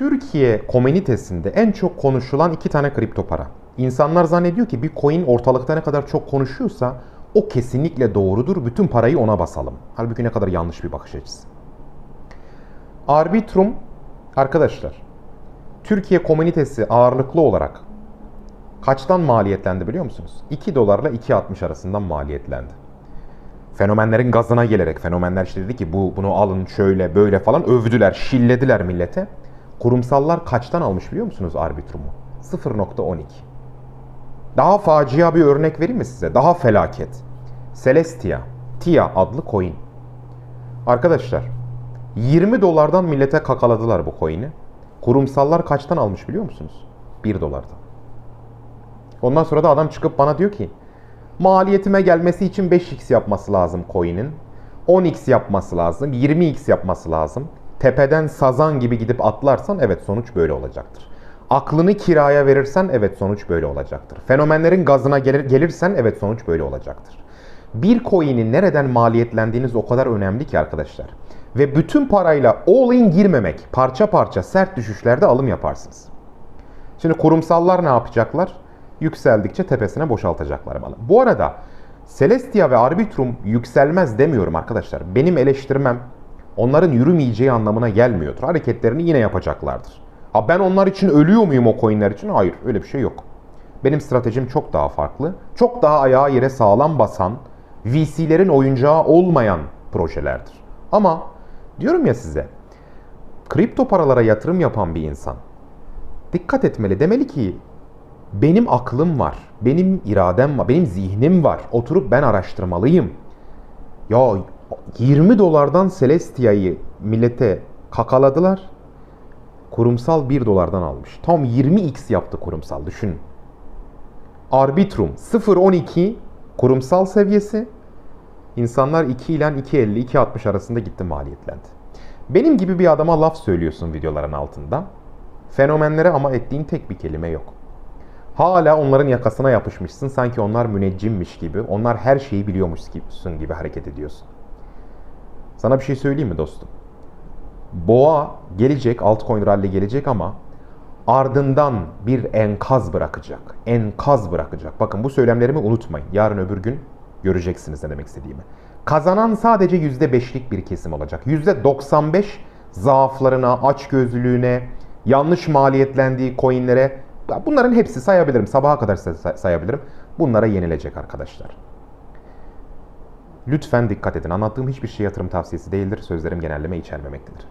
Türkiye komünitesinde en çok konuşulan iki tane kripto para. İnsanlar zannediyor ki bir coin ortalıkta ne kadar çok konuşuyorsa o kesinlikle doğrudur. Bütün parayı ona basalım. Halbuki ne kadar yanlış bir bakış açısı. Arbitrum arkadaşlar Türkiye komünitesi ağırlıklı olarak kaçtan maliyetlendi biliyor musunuz? 2 dolarla 2.60 arasından maliyetlendi. Fenomenlerin gazına gelerek fenomenler işte dedi ki bu bunu alın şöyle böyle falan övdüler, şillediler millete. Kurumsallar kaçtan almış biliyor musunuz Arbitrum'u? 0.12. Daha facia bir örnek vereyim mi size? Daha felaket. Celestia, TIA adlı coin. Arkadaşlar 20 dolardan millete kakaladılar bu coin'i. Kurumsallar kaçtan almış biliyor musunuz? 1 dolardan. Ondan sonra da adam çıkıp bana diyor ki maliyetime gelmesi için 5x yapması lazım coin'in. 10x yapması lazım, 20x yapması lazım. Tepeden sazan gibi gidip atlarsan evet sonuç böyle olacaktır. Aklını kiraya verirsen evet sonuç böyle olacaktır. Fenomenlerin gazına gelir, gelirsen evet sonuç böyle olacaktır. Bir coin'in nereden maliyetlendiğiniz o kadar önemli ki arkadaşlar. Ve bütün parayla all in girmemek, parça parça sert düşüşlerde alım yaparsınız. Şimdi kurumsallar ne yapacaklar? Yükseldikçe tepesine boşaltacaklar malı. Bu arada Celestia ve Arbitrum yükselmez demiyorum arkadaşlar. Benim eleştirmem onların yürümeyeceği anlamına gelmiyordur. Hareketlerini yine yapacaklardır. Ha ben onlar için ölüyor muyum o coinler için? Hayır öyle bir şey yok. Benim stratejim çok daha farklı. Çok daha ayağı yere sağlam basan, VC'lerin oyuncağı olmayan projelerdir. Ama diyorum ya size, kripto paralara yatırım yapan bir insan dikkat etmeli. Demeli ki benim aklım var, benim iradem var, benim zihnim var. Oturup ben araştırmalıyım. Ya 20 dolardan Celestia'yı millete kakaladılar. Kurumsal 1 dolardan almış. Tam 20x yaptı kurumsal düşün. Arbitrum 0.12 kurumsal seviyesi. İnsanlar 2 ile 2.50 2.60 arasında gitti maliyetlendi. Benim gibi bir adama laf söylüyorsun videoların altında. Fenomenlere ama ettiğin tek bir kelime yok. Hala onların yakasına yapışmışsın. Sanki onlar müneccimmiş gibi, onlar her şeyi biliyormuşsun gibi hareket ediyorsun. Sana bir şey söyleyeyim mi dostum? Boğa gelecek, altcoin rally gelecek ama ardından bir enkaz bırakacak. Enkaz bırakacak. Bakın bu söylemlerimi unutmayın. Yarın öbür gün göreceksiniz ne demek istediğimi. Kazanan sadece %5'lik bir kesim olacak. %95 zaaflarına, açgözlülüğüne, yanlış maliyetlendiği coinlere bunların hepsi sayabilirim. Sabaha kadar sayabilirim. Bunlara yenilecek arkadaşlar. Lütfen dikkat edin. Anlattığım hiçbir şey yatırım tavsiyesi değildir. Sözlerim genelleme içermemektedir.